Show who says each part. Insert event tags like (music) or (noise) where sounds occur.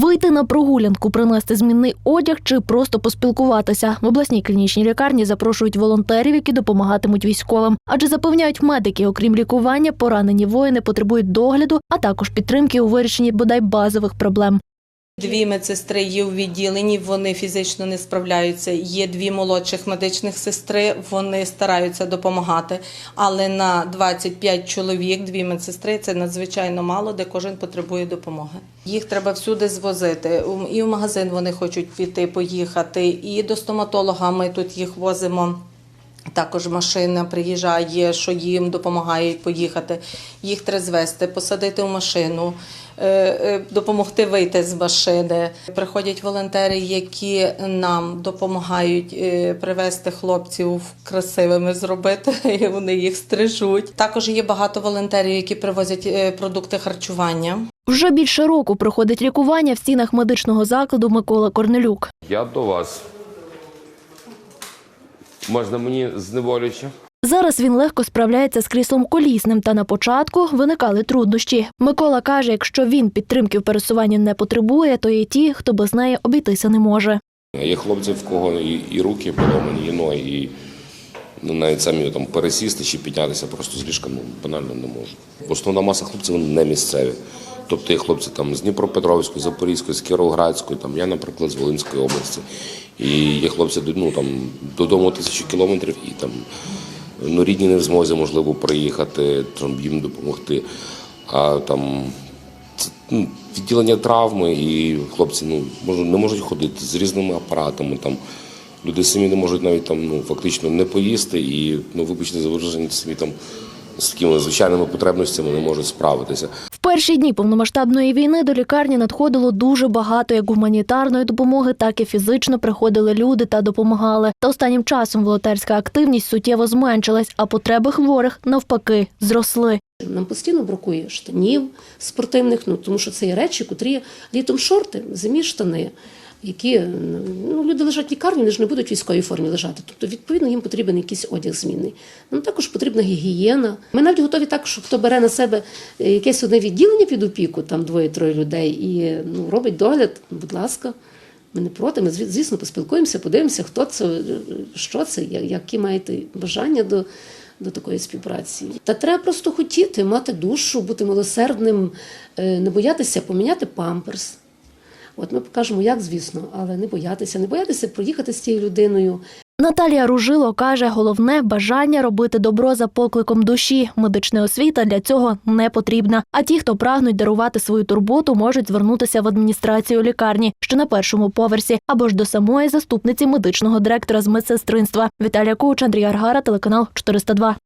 Speaker 1: Вийти на прогулянку, принести змінний одяг чи просто поспілкуватися. В обласній клінічній лікарні запрошують волонтерів, які допомагатимуть військовим. Адже запевняють медики, окрім лікування, поранені воїни потребують догляду, а також підтримки у вирішенні бодай базових проблем.
Speaker 2: Дві медсестри є у відділенні, вони фізично не справляються. Є дві молодших медичних сестри, вони стараються допомагати. Але на 25 чоловік, дві медсестри це надзвичайно мало, де кожен потребує допомоги. Їх треба всюди звозити. І в магазин вони хочуть піти, поїхати, і до стоматолога ми тут їх возимо. Також машина приїжджає, що їм допомагають поїхати. Їх треба посадити в машину, е, е, допомогти вийти з машини. Приходять волонтери, які нам допомагають е, привезти хлопців красивими зробити. (laughs) і Вони їх стрижуть. Також є багато волонтерів, які привозять продукти харчування.
Speaker 1: Вже більше року проходить лікування в стінах медичного закладу Микола Корнелюк.
Speaker 3: Я до вас. Можна мені зневолюючи?
Speaker 1: Зараз він легко справляється з кріслом колісним, та на початку виникали труднощі. Микола каже, якщо він підтримки в пересуванні не потребує, то є ті, хто без неї обійтися не може.
Speaker 4: Є хлопці, в кого і, руки поломані, і ноги, і навіть самі там пересісти чи піднятися просто з ліжка ну, банально не можуть. Основна маса хлопців вони не місцеві. Тобто є хлопці там з Дніпропетровської, Запорізької, з Кіровоградської, там я, наприклад, з Волинської області. І є хлопці ну, там, додому тисячу кілометрів і там ну, рідні не в змозі, можливо, приїхати, там, їм допомогти. А там це ну, відділення травми, і хлопці ну, не можуть ходити з різними апаратами. Там. Люди самі не можуть навіть там, ну, фактично не поїсти і, ну, вибачте за вираження, самі там з такими звичайними потребностями не можуть справитися.
Speaker 1: В перші дні повномасштабної війни до лікарні надходило дуже багато як гуманітарної допомоги, так і фізично приходили люди та допомагали. Та останнім часом волонтерська активність суттєво зменшилась, а потреби хворих навпаки зросли.
Speaker 5: Нам постійно бракує штанів спортивних, ну тому що це є речі, котрі літом шорти, зимі штани, які ну, люди лежать в лікарні, вони ж не будуть в військовій формі лежати. Тобто, відповідно, їм потрібен якийсь одяг змінний. Нам також потрібна гігієна. Ми навіть готові так, що хто бере на себе е, якесь одне відділення під опіку, там двоє-троє людей, і ну, робить догляд, будь ласка. Ми не проти, ми звісно поспілкуємося, подивимося, хто це, е, що це, які маєте бажання до, до такої співпраці. Та треба просто хотіти, мати душу, бути милосердним, е, не боятися поміняти памперс. От ми покажемо, як, звісно, але не боятися, не боятися проїхати з цією людиною,
Speaker 1: Наталія Ружило каже, головне бажання робити добро за покликом душі. Медична освіта для цього не потрібна. А ті, хто прагнуть дарувати свою турботу, можуть звернутися в адміністрацію лікарні, що на першому поверсі, або ж до самої заступниці медичного директора з медсестринства. Віталія Куч, Андрій Аргара, телеканал 402.